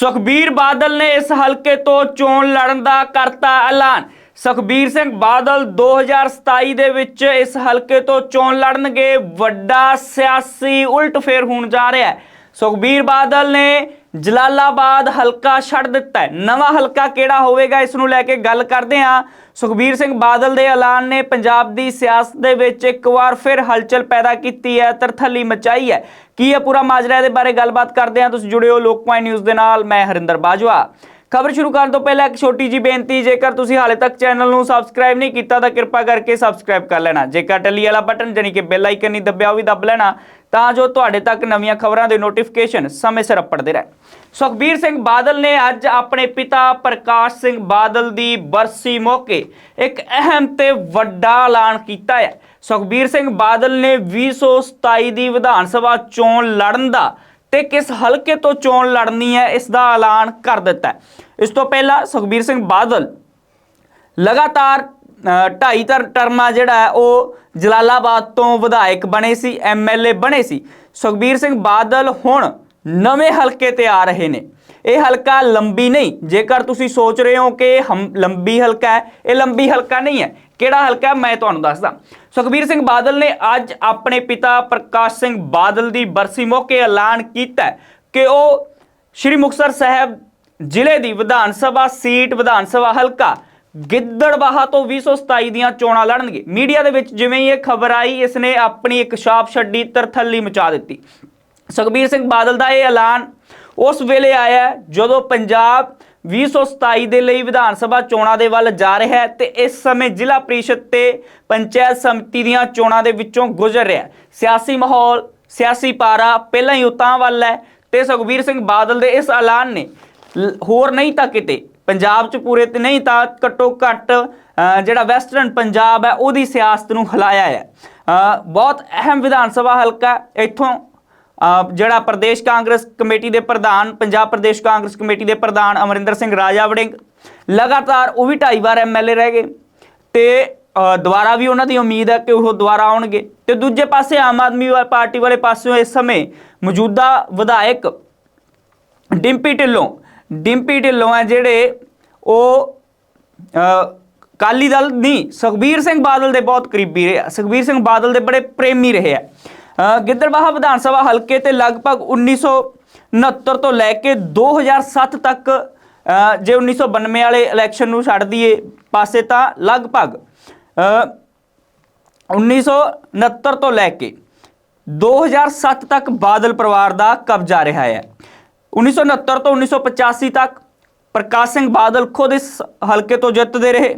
ਸੁਖਬੀਰ ਬਾਦਲ ਨੇ ਇਸ ਹਲਕੇ ਤੋਂ ਚੋਣ ਲੜਨ ਦਾ ਕਰਤਾ ਐਲਾਨ। ਸੁਖਬੀਰ ਸਿੰਘ ਬਾਦਲ 2027 ਦੇ ਵਿੱਚ ਇਸ ਹਲਕੇ ਤੋਂ ਚੋਣ ਲੜਨਗੇ। ਵੱਡਾ ਸਿਆਸੀ ਉਲਟਫੇਰ ਹੋਣ ਜਾ ਰਿਹਾ ਹੈ। ਸੁਖਬੀਰ ਬਾਦਲ ਨੇ ਜਲਾਲਾਬਾਦ ਹਲਕਾ ਛੱਡ ਦਿੱਤਾ ਹੈ। ਨਵਾਂ ਹਲਕਾ ਕਿਹੜਾ ਹੋਵੇਗਾ? ਇਸ ਨੂੰ ਲੈ ਕੇ ਗੱਲ ਕਰਦੇ ਹਾਂ। ਸੁਖਬੀਰ ਸਿੰਘ ਬਾਦਲ ਦੇ ਐਲਾਨ ਨੇ ਪੰਜਾਬ ਦੀ ਸਿਆਸਤ ਦੇ ਵਿੱਚ ਇੱਕ ਵਾਰ ਫਿਰ ਹਲਚਲ ਪੈਦਾ ਕੀਤੀ ਹੈ, ਤਰਥੱਲੀ ਮਚਾਈ ਹੈ। ਕੀ ਹੈ ਪੂਰਾ ਮਾਜਰਾ ਇਹਦੇ ਬਾਰੇ ਗੱਲਬਾਤ ਕਰਦੇ ਹਾਂ। ਤੁਸੀਂ ਜੁੜਿਓ ਲੋਕ ਪੁਆਇੰਟ ਨਿਊਜ਼ ਦੇ ਨਾਲ। ਮੈਂ ਹਰਿੰਦਰ ਬਾਜਵਾ। ਖਬਰ ਸ਼ੁਰੂ ਕਰਨ ਤੋਂ ਪਹਿਲਾਂ ਇੱਕ ਛੋਟੀ ਜੀ ਬੇਨਤੀ, ਜੇਕਰ ਤੁਸੀਂ ਹਾਲੇ ਤੱਕ ਚੈਨਲ ਨੂੰ ਸਬਸਕ੍ਰਾਈਬ ਨਹੀਂ ਕੀਤਾ ਤਾਂ ਕਿਰਪਾ ਕਰਕੇ ਸਬਸਕ੍ਰਾਈਬ ਕਰ ਲੈਣਾ। ਜੇਕਰ ਟੱਲੀ ਵਾਲਾ ਬਟਨ ਜਾਨੀ ਕਿ ਬੈਲ ਆਈਕਨ ਨਹੀਂ ਦੱਬਿਆ ਉਹ ਵੀ ਦੱਬ ਲੈਣਾ। ਤਾਂ ਜੋ ਤੁਹਾਡੇ ਤੱਕ ਨਵੀਆਂ ਖਬਰਾਂ ਦੇ ਨੋਟੀਫਿਕੇਸ਼ਨ ਸਮੇਂ ਸਿਰ ਅੱਪੜਦੇ ਰਹਿਣ। ਸੁਖਬੀਰ ਸਿੰਘ ਬਾਦਲ ਨੇ ਅੱਜ ਆਪਣੇ ਪਿਤਾ ਪ੍ਰਕਾਸ਼ ਸਿੰਘ ਬਾਦਲ ਦੀ ਬਰਸੀ ਮੌਕੇ ਇੱਕ ਅਹਿਮ ਤੇ ਵੱਡਾ ਐਲਾਨ ਕੀਤਾ ਹੈ। ਸੁਖਬੀਰ ਸਿੰਘ ਬਾਦਲ ਨੇ 2027 ਦੀ ਵਿਧਾਨ ਸਭਾ ਚੋਣ ਲੜਨ ਦਾ ਤੇ ਕਿਸ ਹਲਕੇ ਤੋਂ ਚੋਣ ਲੜਨੀ ਹੈ, ਇਸ ਦਾ ਐਲਾਨ ਕਰ ਦਿੱਤਾ ਹੈ। ਇਸ ਤੋਂ ਪਹਿਲਾਂ ਸੁਖਬੀਰ ਸਿੰਘ ਬਾਦਲ ਲਗਾਤਾਰ ਢਾਈ ਤਰ ਟਰਮਾਂ ਜਿਹੜਾ ਉਹ ਜਲਾਲਾਬਾਦ ਤੋਂ ਵਿਧਾਇਕ ਬਣੇ ਸੀ ਐਮਐਲਏ ਬਣੇ ਸੀ। ਸੁਖਬੀਰ ਸਿੰਘ ਬਾਦਲ ਹੁਣ ਨਵੇਂ ਹਲਕੇ ਤੇ ਆ ਰਹੇ ਨੇ। ਇਹ ਹਲਕਾ ਲੰਬੀ ਨਹੀਂ, ਜੇਕਰ ਤੁਸੀਂ ਸੋਚ ਰਹੇ ਹੋ ਕਿ ਹਮ, ਲੰਬੀ ਹਲਕਾ ਹੈ, ਇਹ ਲੰਬੀ ਹਲਕਾ ਨਹੀਂ ਹੈ। ਕਿਹੜਾ ਹਲਕਾ ਮੈਂ ਤੁਹਾਨੂੰ ਦੱਸਦਾ। ਸੁਖਬੀਰ ਸਿੰਘ ਬਾਦਲ ਨੇ ਅੱਜ ਆਪਣੇ ਪਿਤਾ ਪ੍ਰਕਾਸ਼ ਸਿੰਘ ਬਾਦਲ ਦੀ ਬਰਸੀ ਮੌਕੇ ਐਲਾਨ ਕੀਤਾ ਕਿ ਉਹ ਸ਼੍ਰੀ ਮੁਕਤਸਰ ਸਾਹਿਬ ਜ਼ਿਲ੍ਹੇ ਦੀ ਵਿਧਾਨ ਸਭਾ ਸੀਟ, ਵਿਧਾਨ ਸਭਾ ਹਲਕਾ ਗਿੱਦੜਬਾਹਾ ਤੋਂ 2027 ਦੀਆਂ ਚੋਣਾਂ ਲੜਨਗੇ। ਮੀਡੀਆ ਦੇ ਵਿੱਚ ਜਿਵੇਂ ਹੀ ਇਹ ਖਬਰ ਆਈ ਇਸ ਨੇ ਆਪਣੀ ਇੱਕ ਛਾਪ ਛੱਡੀ, ਤਰਥੱਲੀ ਮਚਾ ਦਿੱਤੀ। ਸੁਖਬੀਰ ਸਿੰਘ ਬਾਦਲ ਦਾ ਇਹ ਐਲਾਨ ਉਸ ਵੇਲੇ ਆਇਆ ਜਦੋਂ ਪੰਜਾਬ 2027 ਦੇ ਲਈ ਵਿਧਾਨ ਸਭਾ ਚੋਣਾਂ ਦੇ ਵੱਲ ਜਾ ਰਿਹਾ ਹੈ ਤੇ ਇਸ ਸਮੇਂ ਜ਼ਿਲ੍ਹਾ ਪ੍ਰੀਸ਼ਦ ਤੇ ਪੰਚਾਇਤ ਸਮਿਤੀ ਦੀਆਂ ਚੋਣਾਂ ਦੇ ਵਿੱਚੋਂ ਗੁਜ਼ਰ ਰਿਹਾ ਸਿਆਸੀ ਮਾਹੌਲ, ਸਿਆਸੀ ਪਾਰਾ ਪਹਿਲਾਂ ਹੀ ਉਤਾਂ ਵੱਲ ਹੈ ਤੇ ਸੁਖਬੀਰ ਸਿੰਘ ਬਾਦਲ ਦੇ ਇਸ ਐਲਾਨ ਨੇ ਹੋਰ ਨਹੀਂ ਤਾਂ ਕਿਤੇ। ਪੰਜਾਬ 'ਚ ਪੂਰੇ ਤੇ ਨਹੀਂ ਤਾਂ ਘੱਟੋ ਘੱਟ ਜਿਹੜਾ ਵੈਸਟਰਨ ਪੰਜਾਬ ਹੈ, ਉਹਦੀ ਸਿਆਸਤ ਨੂੰ ਹਿਲਾਇਆ ਹੈ। ਬਹੁਤ ਅਹਿਮ ਵਿਧਾਨ ਸਭਾ ਹਲਕਾ ਇੱਥੋਂ ਜਿਹੜਾ ਪ੍ਰਦੇਸ਼ ਕਾਂਗਰਸ ਕਮੇਟੀ ਦੇ ਪ੍ਰਧਾਨ, ਪੰਜਾਬ ਪ੍ਰਦੇਸ਼ ਕਾਂਗਰਸ ਕਮੇਟੀ ਦੇ ਪ੍ਰਧਾਨ ਅਮਰਿੰਦਰ ਸਿੰਘ ਰਾਜਾ ਵੜਿੰਗ ਲਗਾਤਾਰ ਉਹ ਵੀ ਢਾਈ ਵਾਰ ਐਮਐਲਏ ਰਹਿ ਗਏ। ਤੇ ਦੁਬਾਰਾ ਵੀ ਉਹਨਾਂ ਦੀ ਉਮੀਦ ਹੈ ਕਿ ਉਹ ਦੁਬਾਰਾ ਆਉਣਗੇ। ਤੇ ਦੂਜੇ ਪਾਸੇ ਆਮ ਆਦਮੀ ਵਾ- ਪਾਰਟੀ ਵਾਲੇ ਪਾਸਿਓਂ ਇਸ ਸਮੇਂ ਮੌਜੂਦਾ ਵਿਧਾਇਕ ਡਿੰਪੀ ਢਿੱਲੋਂ ਡਿੰਪੀ ਢਿੱਲੋਂ ਹੈ ਜਿਹੜੇ ਉਹ ਅ, ਕਾਲੀ ਦਲ ਨਹੀਂ ਸੁਖਬੀਰ ਸਿੰਘ ਬਾਦਲ ਦੇ ਬਹੁਤ ਕਰੀਬੀ ਰਹੇ ਆ। ਸੁਖਬੀਰ ਸਿੰਘ ਬਾਦਲ ਦੇ ਬੜੇ ਪ੍ਰੇਮੀ ਰਹੇ ਆ ਅ, ਗਿੱਦੜਬਾਹਾ ਵਿਧਾਨ ਸਭਾ ਹਲਕੇ ਤੇ ਲਗਭਗ 1969 ਤੋਂ ਲੈ ਕੇ 2007 ਤੱਕ ਅ, ਜੇ 1992 ਵਾਲੇ ਇਲੈਕਸ਼ਨ ਨੂੰ ਛੱਡ ਦਈਏ ਪਾਸੇ ਤਾਂ ਲਗਭਗ ਅ, 1969 ਤੋਂ ਲੈ ਕੇ 2007 ਤੱਕ ਬਾਦਲ ਪਰਿਵਾਰ ਦਾ ਕਬਜ਼ਾ ਰਿਹਾ ਹੈ 1969 ਤੋਂ 1985 ਤੱਕ ਪ੍ਰਕਾਸ਼ ਸਿੰਘ ਬਾਦਲ ਖੁਦ ਇਸ ਹਲਕੇ ਤੋਂ ਜਿੱਤਦੇ ਰਹੇ।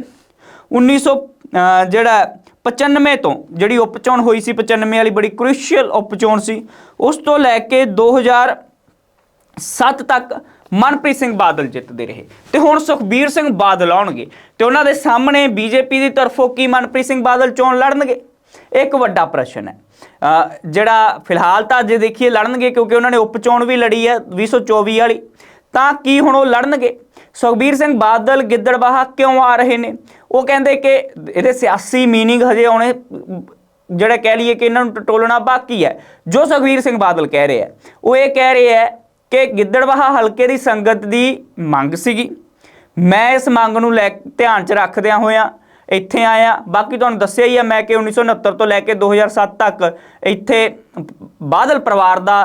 1900 ਅਹ ਜਿਹੜਾ 95 ਤੋਂ ਜਿਹੜੀ ਉਪਚੋਣ ਹੋਈ ਸੀ 95 ਵਾਲੀ ਬੜੀ ਕ੍ਰੂਸ਼ੀਅਲ ਉਪਚੋਣ ਸੀ, ਉਸ ਤੋਂ ਲੈ ਕੇ 2007 ਤੱਕ ਮਨਪ੍ਰੀਤ ਸਿੰਘ ਬਾਦਲ ਜਿੱਤਦੇ ਰਹੇ। ਤੇ ਹੁਣ ਸੁਖਬੀਰ ਸਿੰਘ ਬਾਦਲ ਆਉਣਗੇ ਤੇ ਉਹਨਾਂ ਦੇ ਸਾਹਮਣੇ ਬੀਜੇਪੀ ਦੀ ਤਰਫੋਂ ਕੀ ਮਨਪ੍ਰੀਤ ਸਿੰਘ ਬਾਦਲ ਚੋਣ ਲੜਨਗੇ? ਇੱਕ ਵੱਡਾ ਪ੍ਰਸ਼ਨ ਹੈ। ਜਿਹੜਾ ਫਿਲਹਾਲ ਤਾਂ ਜੇ ਦੇਖੀਏ ਲੜਨਗੇ ਕਿਉਂਕਿ ਉਹਨਾਂ ਨੇ ਉਪਚੋਣ ਵੀ ਲੜੀ ਹੈ 2024 ਵਾਲੀ। ਤਾਂ ਕੀ ਹੁਣ ਉਹ ਲੜਨਗੇ? ਸੁਖਬੀਰ ਸਿੰਘ ਬਾਦਲ ਗਿੱਦੜਬਾਹਾ ਕਿਉਂ ਆ ਰਹੇ ਨੇ? ਉਹ ਕਹਿੰਦੇ ਕਿ ਇਹਦੇ ਸਿਆਸੀ ਮੀਨਿੰਗ ਹਜੇ ਆਉਣੇ, ਜਿਹੜਾ ਕਹਿ ਲਈਏ ਕਿ ਇਹਨਾਂ ਨੂੰ ਟੋਲਣਾ ਬਾਕੀ ਹੈ। ਜੋ ਸੁਖਬੀਰ ਸਿੰਘ ਬਾਦਲ ਕਹਿ ਰਹੇ ਹੈ, ਉਹ ਇਹ ਕਹਿ ਰਹੇ ਹੈ ਕਿ ਗਿੱਦੜਬਾਹਾ ਹਲਕੇ ਦੀ ਸੰਗਤ ਦੀ ਮੰਗ ਸੀਗੀ। ਮੈਂ ਇਸ ਮੰਗ ਨੂੰ ਲੈ ਧਿਆਨ 'ਚ ਰੱਖਦਿਆਂ ਹੋਇਆਂ ਇੱਥੇ ਆਇਆ। ਬਾਕੀ ਤੁਹਾਨੂੰ ਦੱਸਿਆ ਹੀ ਆ, ਮੈਂ ਕਿ 1969 ਤੋਂ ਲੈ ਕੇ 2007 ਤੱਕ ਇੱਥੇ ਬਾਦਲ ਪਰਿਵਾਰ ਦਾ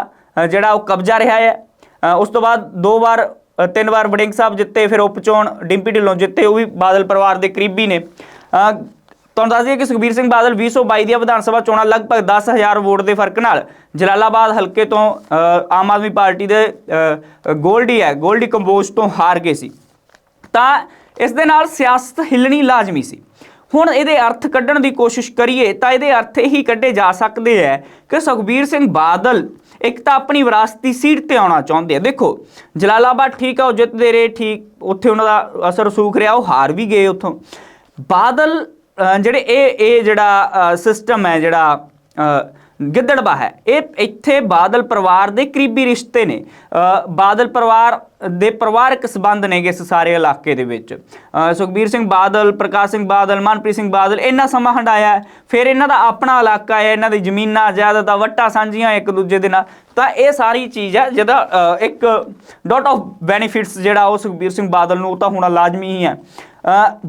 ਜਿਹੜਾ ਉਹ ਕਬਜ਼ਾ ਰਿਹਾ ਹੈ। ਉਸ ਤੋਂ ਬਾਅਦ ਦੋ ਵਾਰ ਤਿੰਨ ਵਾਰ ਵੜਿੰਗ ਸਾਹਿਬ ਜਿੱਤੇ, ਫਿਰ ਉਪਚੋਣ ਡਿੰਪੀ ਢਿੱਲੋਂ ਜਿੱਤੇ, ਉਹ ਵੀ ਬਾਦਲ ਪਰਿਵਾਰ ਦੇ ਕਰੀਬੀ ਨੇ। ਤੁਹਾਨੂੰ ਦੱਸ ਦਈਏ ਕਿ ਸੁਖਬੀਰ ਸਿੰਘ ਬਾਦਲ 2022 ਦੀਆਂ ਵਿਧਾਨ ਸਭਾ ਚੋਣਾਂ ਲਗਭਗ 10000 ਵੋਟ ਦੇ ਫ਼ਰਕ ਨਾਲ ਜਲਾਲਾਬਾਦ ਹਲਕੇ ਤੋਂ ਆਮ ਆਦਮੀ ਪਾਰਟੀ ਦੇ ਗੋਲਡੀ ਹੈ, ਗੋਲਡੀ ਕੰਬੋਜ ਤੋਂ ਹਾਰ ਗਏ ਸੀ। ਤਾਂ ਇਸ ਦੇ ਨਾਲ ਸਿਆਸਤ ਹਿੱਲਣੀ ਲਾਜ਼ਮੀ ਸੀ। ਹੁਣ ਇਹਦੇ ਅਰਥ ਕੱਢਣ ਦੀ ਕੋਸ਼ਿਸ਼ ਕਰੀਏ ਤਾਂ ਇਹਦੇ ਅਰਥ ਇਹੀ ਕੱਢੇ ਜਾ ਸਕਦੇ ਹੈ ਕਿ ਸੁਖਬੀਰ ਸਿੰਘ ਬਾਦਲ ਇੱਕ ਤਾਂ ਆਪਣੀ ਵਿਰਾਸਤੀ ਸੀਟ ਤੇ ਆਉਣਾ ਚਾਹੁੰਦੇ ਆ। ਦੇਖੋ, ਜਲਾਲਾਬਾਦ ਠੀਕ ਆ, ਉਹ ਜਿੱਤਦੇ ਰਹੇ, ਠੀਕ, ਉੱਥੇ ਉਹਨਾਂ ਦਾ ਅਸਰ ਸੂਖ ਰਿਹਾ, ਉਹ ਹਾਰ ਵੀ ਗਏ ਉੱਥੋਂ। ਬਾਦਲ ਜਿਹੜੇ ਇਹ ਇਹ ਜਿਹੜਾ ਸਿਸਟਮ ਹੈ ਜਿਹੜਾ ਅ, ਹੈ। ਇਹ ਇੱਥੇ ਬਾਦਲ ਪਰਿਵਾਰ ਦੇ ਕਰੀਬੀ ਰਿਸ਼ਤੇ ਨੇ। ਬਾਦਲ ਪਰਿਵਾਰ ਦੇ ਪਰਿਵਾਰਕ ਸਬੰਧ ਨੇਗੇ ਇਸ ਸਾਰੇ ਇਲਾਕੇ ਦੇ ਵਿੱਚ। ਸੁਖਬੀਰ ਸਿੰਘ ਬਾਦਲ ਪ੍ਰਕਾਸ਼ ਸਿੰਘ ਬਾਦਲ ਮਨਪ੍ਰੀਤ ਸਿੰਘ ਬਾਦਲ ਇੰਨਾ ਸਮਾਂ ਹੰਡਾਇਆ ਫਿਰ ਇਹਨਾਂ ਦਾ ਆਪਣਾ ਇਲਾਕਾ ਹੈ ਇਹਨਾਂ ਦੀ ਜ਼ਮੀਨਾਂ ਜਾਇਦਾਦਾਂ ਵੱਟਾਂ ਸਾਂਝੀਆਂ ਇੱਕ ਦੂਜੇ ਦੇ ਨਾਲ। ਤਾਂ ਇਹ ਸਾਰੀ ਚੀਜ਼ ਹੈ ਜਿਹਦਾ ਇੱਕ ਡਾਟ ਆਫ ਬੈਨੀਫਿਟਸ ਜਿਹੜਾ ਉਹ ਸੁਖਬੀਰ ਸਿੰਘ ਬਾਦਲ ਨੂੰ ਉਹ ਤਾਂ ਹੋਣਾ ਲਾਜ਼ਮੀ ਹੀ ਹੈ।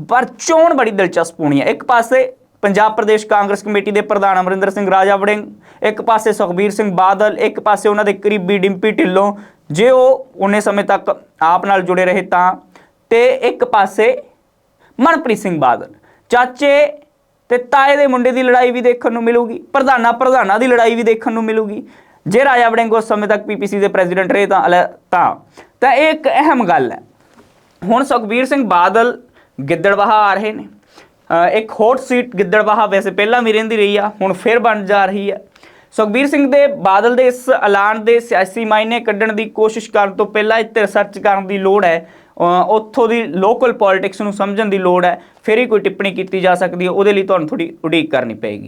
ਪਰ ਚੋਣ ਬੜੀ ਦਿਲਚਸਪ ਹੋਣੀ ਹੈ। ਇੱਕ ਪਾਸੇ ਪੰਜਾਬ ਪ੍ਰਦੇਸ਼ ਕਾਂਗਰਸ ਕਮੇਟੀ ਦੇ ਪ੍ਰਧਾਨ ਅਮਰਿੰਦਰ ਸਿੰਘ ਰਾਜਾ ਵੜਿੰਗ ਇੱਕ ਪਾਸੇ ਸੁਖਬੀਰ ਸਿੰਘ ਬਾਦਲ, ਇੱਕ ਪਾਸੇ ਉਹਨਾਂ ਦੇ ਕਰੀਬੀ ਡਿੰਪੀ ਢਿੱਲੋਂ। ਜੇ ਉਹ ਉਹਨੇ ਸਮੇਂ ਤੱਕ ਆਪ ਨਾਲ ਜੁੜੇ ਰਹੇ ਤਾਂ, ਤੇ ਇੱਕ ਪਾਸੇ ਮਨਪ੍ਰੀਤ ਸਿੰਘ ਬਾਦਲ। ਚਾਚੇ ਤੇ ਤਾਏ ਦੇ ਮੁੰਡੇ ਦੀ ਲੜਾਈ ਵੀ ਦੇਖਣ ਨੂੰ ਮਿਲੂਗੀ, ਪ੍ਰਧਾਨਾ ਪ੍ਰਧਾਨਾ ਦੀ ਲੜਾਈ ਵੀ ਦੇਖਣ ਨੂੰ ਮਿਲੂਗੀ। ਜੇ ਰਾਜਾ ਵੜਿੰਗ ਉਸ ਸਮੇਂ ਤੱਕ ਪੀਪੀਸੀ ਦੇ ਪ੍ਰੈਜ਼ੀਡੈਂਟ ਰਹੇ ਤਾਂ, ਅਲੇ- ਤਾਂ ਤਾਂ ਇਹ ਇੱਕ ਅਹਿਮ ਗੱਲ ਹੈ। ਹੁਣ ਸੁਖਬੀਰ ਸਿੰਘ ਬਾਦਲ ਗਿੱਦੜਬਾਹਾ ਆ ਰਹੇ ਨੇ। ਇੱਕ ਹੌਟ ਸੀਟ ਗਿੱਦੜਬਾਹਾ ਵੈਸੇ ਪਹਿਲਾਂ ਵੀ ਰਹਿੰਦੀ ਰਹੀ ਆ, ਹੁਣ ਫਿਰ ਬਣ ਜਾ ਰਹੀ ਹੈ ਸੁਖਬੀਰ ਸਿੰਘ ਦੇ ਬਾਦਲ ਦੇ ਇਸ ਐਲਾਨ ਦੇ ਸਿਆਸੀ ਮਾਇਨੇ ਕੱਢਣ ਦੀ ਕੋਸ਼ਿਸ਼ ਕਰਨ ਤੋਂ ਪਹਿਲਾਂ ਇੱਥੇ ਰਿਸਰਚ ਕਰਨ ਦੀ ਲੋੜ ਹੈ। ਉੱਥੋਂ ਦੀ ਲੋਕਲ ਪੋਲਿਟਿਕਸ ਨੂੰ ਸਮਝਣ ਦੀ ਲੋੜ ਹੈ। ਫਿਰ ਹੀ ਕੋਈ ਟਿੱਪਣੀ ਕੀਤੀ ਜਾ ਸਕਦੀ ਹੈ। ਉਹਦੇ ਲਈ ਤੁਹਾਨੂੰ ਥੋੜੀ ਉਡੀਕ ਕਰਨੀ ਪਏਗੀ।